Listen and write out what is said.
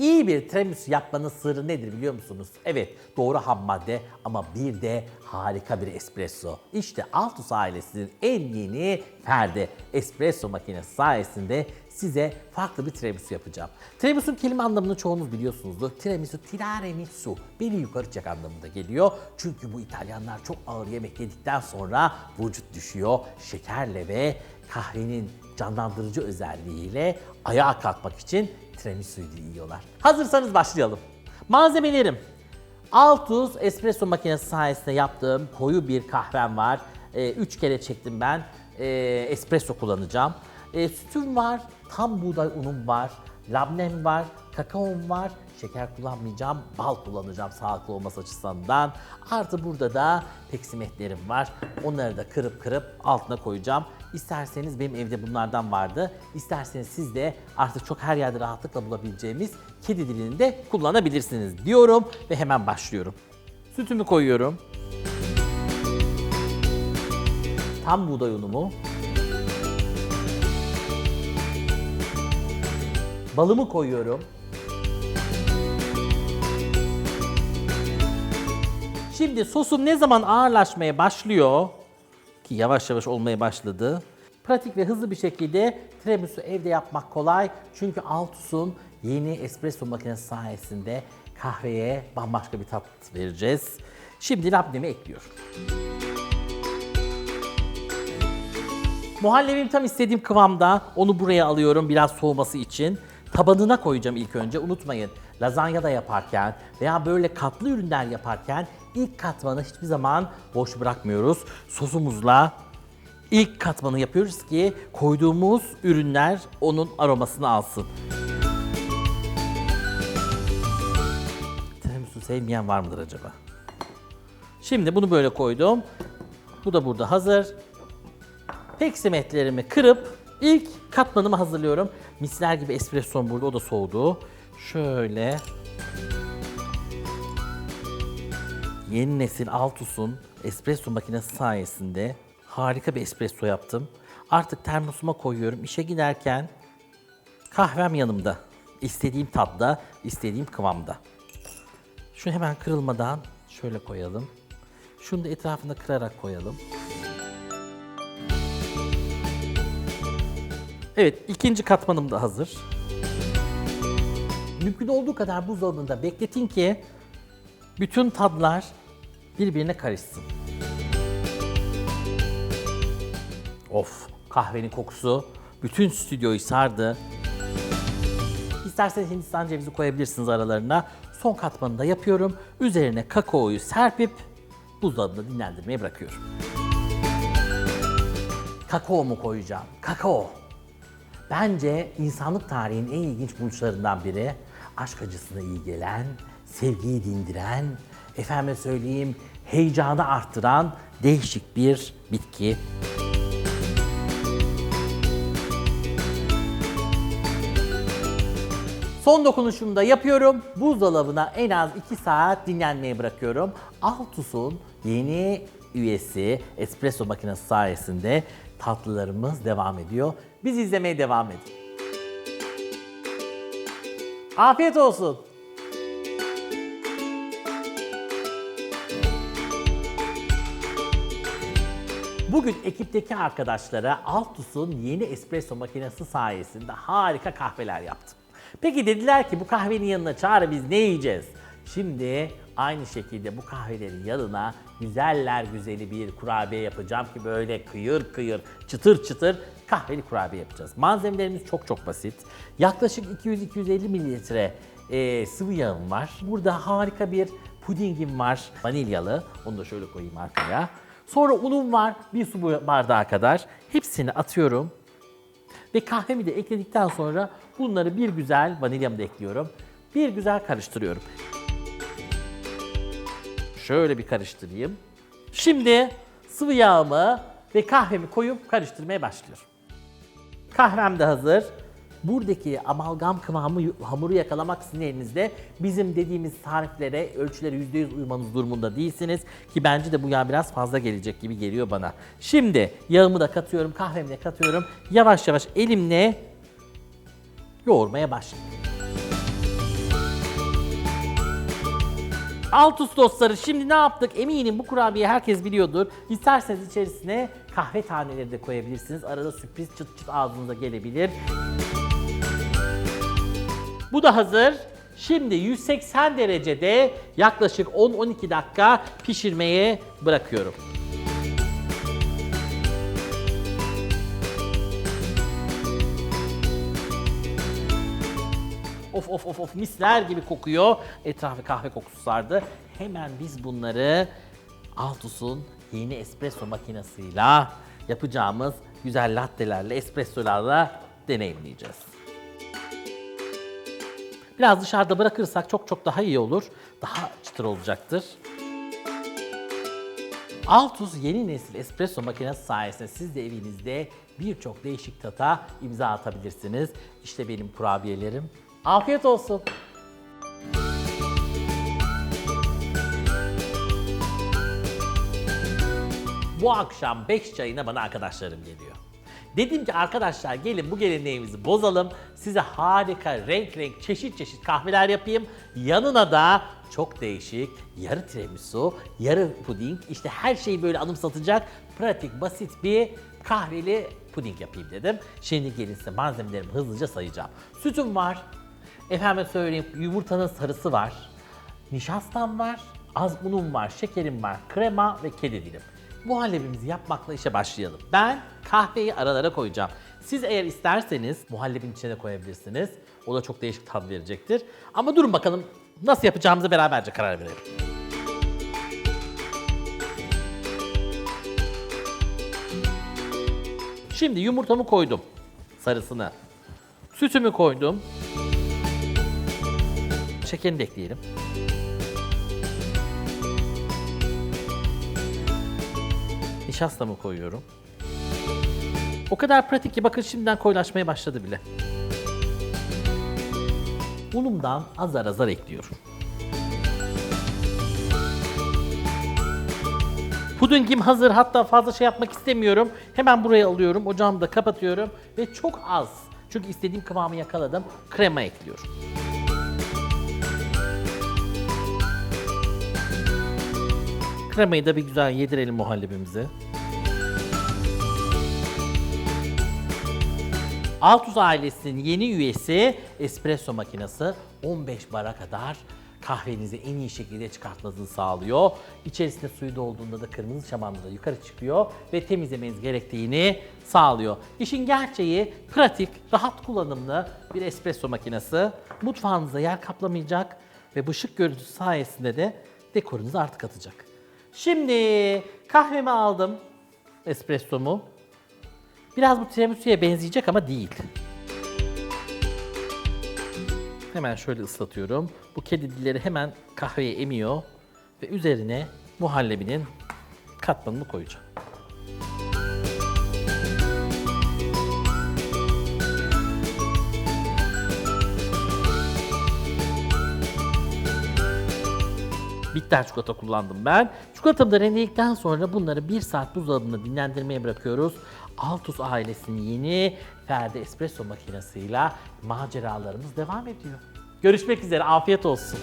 İyi bir tiramisu yapmanın sırrı nedir biliyor musunuz? Evet doğru ham madde ama bir de harika bir espresso. İşte Altus ailesinin en yeni ferdi espresso makinesi sayesinde size farklı bir tiramisu yapacağım. Tiramisu'nun kelime anlamını çoğunuz biliyorsunuzdur. Tiramisu, tiramisu, beni yukarı çek anlamında geliyor. Çünkü bu İtalyanlar çok ağır yemek yedikten sonra vücut düşüyor. Şekerle ve kahvenin canlandırıcı özelliğiyle ayağa kalkmak için tiramisu'yu yiyorlar. Hazırsanız başlayalım. Malzemelerim. Altus espresso makinesi sayesinde yaptığım koyu bir kahvem var. 3 kere çektim ben. Ee, espresso kullanacağım. Ee, sütüm var, tam buğday unum var, labnem var, kakaom var, şeker kullanmayacağım, bal kullanacağım sağlıklı olması açısından. Artı burada da peksimetlerim var. Onları da kırıp kırıp altına koyacağım. İsterseniz benim evde bunlardan vardı. İsterseniz siz de artık çok her yerde rahatlıkla bulabileceğimiz kedi dilini de kullanabilirsiniz diyorum ve hemen başlıyorum. Sütümü koyuyorum. Tam buğday unumu. Balımı koyuyorum. Şimdi sosum ne zaman ağırlaşmaya başlıyor ki yavaş yavaş olmaya başladı. Pratik ve hızlı bir şekilde tiramisu evde yapmak kolay. Çünkü Altus'un yeni espresso makinesi sayesinde kahveye bambaşka bir tat vereceğiz. Şimdi labnemi ekliyorum. Muhallebim tam istediğim kıvamda. Onu buraya alıyorum biraz soğuması için. Tabanına koyacağım ilk önce. Unutmayın lazanya da yaparken veya böyle katlı ürünler yaparken ilk katmanı hiçbir zaman boş bırakmıyoruz. Sosumuzla ilk katmanı yapıyoruz ki koyduğumuz ürünler onun aromasını alsın. Tiramisu sevmeyen var mıdır acaba? Şimdi bunu böyle koydum. Bu da burada hazır. Peksimetlerimi kırıp ilk katmanımı hazırlıyorum. Misler gibi espressom burada o da soğudu. Şöyle yeni nesil Altus'un espresso makinesi sayesinde harika bir espresso yaptım. Artık termosuma koyuyorum. İşe giderken kahvem yanımda. İstediğim tatta, istediğim kıvamda. Şu hemen kırılmadan şöyle koyalım. Şunu da etrafında kırarak koyalım. Evet, ikinci katmanım da hazır. Mümkün olduğu kadar buzdolabında bekletin ki bütün tadlar birbirine karışsın. Of, kahvenin kokusu bütün stüdyoyu sardı. İsterseniz Hindistan cevizi koyabilirsiniz aralarına. Son katmanını da yapıyorum. Üzerine kakaoyu serpip buzdolabında dinlendirmeye bırakıyorum. Kakao mu koyacağım? Kakao. Bence insanlık tarihinin en ilginç buluşlarından biri aşk acısına iyi gelen, sevgiyi dindiren, efendime söyleyeyim heyecanı arttıran değişik bir bitki. Son dokunuşumu da yapıyorum. Buzdolabına en az 2 saat dinlenmeye bırakıyorum. Altus'un yeni üyesi espresso makinesi sayesinde tatlılarımız devam ediyor. Biz izlemeye devam edin. Afiyet olsun. Bugün ekipteki arkadaşlara Altus'un yeni espresso makinesi sayesinde harika kahveler yaptım. Peki dediler ki bu kahvenin yanına çağrı biz ne yiyeceğiz? Şimdi aynı şekilde bu kahvelerin yanına güzeller güzeli bir kurabiye yapacağım ki böyle kıyır kıyır, çıtır çıtır kahveli kurabiye yapacağız. Malzemelerimiz çok çok basit. Yaklaşık 200-250 mililitre e, sıvı yağım var. Burada harika bir pudingim var, vanilyalı. Onu da şöyle koyayım arkaya. Sonra unum var, bir su bardağı kadar. Hepsini atıyorum. Ve kahvemi de ekledikten sonra bunları bir güzel, vanilyamı da ekliyorum. Bir güzel karıştırıyorum. Şöyle bir karıştırayım. Şimdi sıvı yağımı ve kahvemi koyup karıştırmaya başlıyorum. Kahvem de hazır. Buradaki amalgam kıvamı hamuru yakalamak sizin elinizde. Bizim dediğimiz tariflere, ölçülere %100 uymanız durumunda değilsiniz. Ki bence de bu yağ biraz fazla gelecek gibi geliyor bana. Şimdi yağımı da katıyorum, kahvemi de katıyorum. Yavaş yavaş elimle yoğurmaya başlayayım. Altus dostları şimdi ne yaptık? Eminim bu kurabiye herkes biliyordur. İsterseniz içerisine kahve taneleri de koyabilirsiniz. Arada sürpriz çıt çıt ağzınıza gelebilir. Bu da hazır. Şimdi 180 derecede yaklaşık 10-12 dakika pişirmeye bırakıyorum. Of of of of misler gibi kokuyor. Etrafı kahve kokusu sardı. Hemen biz bunları Altus'un yeni espresso makinesiyle yapacağımız güzel lattelerle, espressolarla deneyimleyeceğiz. Biraz dışarıda bırakırsak çok çok daha iyi olur. Daha çıtır olacaktır. Altus yeni nesil espresso makinesi sayesinde siz de evinizde birçok değişik tata imza atabilirsiniz. İşte benim kurabiyelerim. Afiyet olsun. Bu akşam 5 çayına bana arkadaşlarım geliyor. Dedim ki arkadaşlar gelin bu geleneğimizi bozalım. Size harika renk renk çeşit çeşit kahveler yapayım. Yanına da çok değişik yarı tiramisu, yarı puding işte her şeyi böyle anımsatacak pratik basit bir kahveli puding yapayım dedim. Şimdi gelin size malzemelerimi hızlıca sayacağım. Sütüm var. Efendim söyleyeyim yumurtanın sarısı var. Nişastam var, az unum var, şekerim var, krema ve kedi dilim. Muhallebimizi yapmakla işe başlayalım. Ben kahveyi aralara koyacağım. Siz eğer isterseniz muhallebin içine koyabilirsiniz. O da çok değişik tat verecektir. Ama durun bakalım nasıl yapacağımıza beraberce karar verelim. Şimdi yumurtamı koydum. Sarısını. Sütümü koydum. Şekerini de ekleyelim. Nişastamı koyuyorum. O kadar pratik ki bakın şimdiden koyulaşmaya başladı bile. Unumdan azar azar ekliyorum. Pudingim hazır hatta fazla şey yapmak istemiyorum. Hemen buraya alıyorum, ocağımı da kapatıyorum ve çok az. Çünkü istediğim kıvamı yakaladım. Krema ekliyorum. Kremayı da bir güzel yedirelim muhallebimize. Altus ailesinin yeni üyesi espresso makinesi 15 bara kadar kahvenizi en iyi şekilde çıkartmanızı sağlıyor. İçerisinde suyu dolduğunda da kırmızı şamanlı da yukarı çıkıyor ve temizlemeniz gerektiğini sağlıyor. İşin gerçeği pratik, rahat kullanımlı bir espresso makinesi. Mutfağınıza yer kaplamayacak ve bu şık görüntüsü sayesinde de dekorunuzu artık atacak. Şimdi kahvemi aldım, espressomu. Biraz bu tiramisu'ya benzeyecek ama değil. Hemen şöyle ıslatıyorum. Bu kedi dilleri hemen kahveye emiyor ve üzerine muhallebinin katmanını koyacağım. Bitter çikolata kullandım ben. Çikolatamı da rendeledikten sonra bunları bir saat buzdolabında dinlendirmeye bırakıyoruz. Altus ailesinin yeni Ferdi espresso makinesiyle maceralarımız devam ediyor. Görüşmek üzere, afiyet olsun.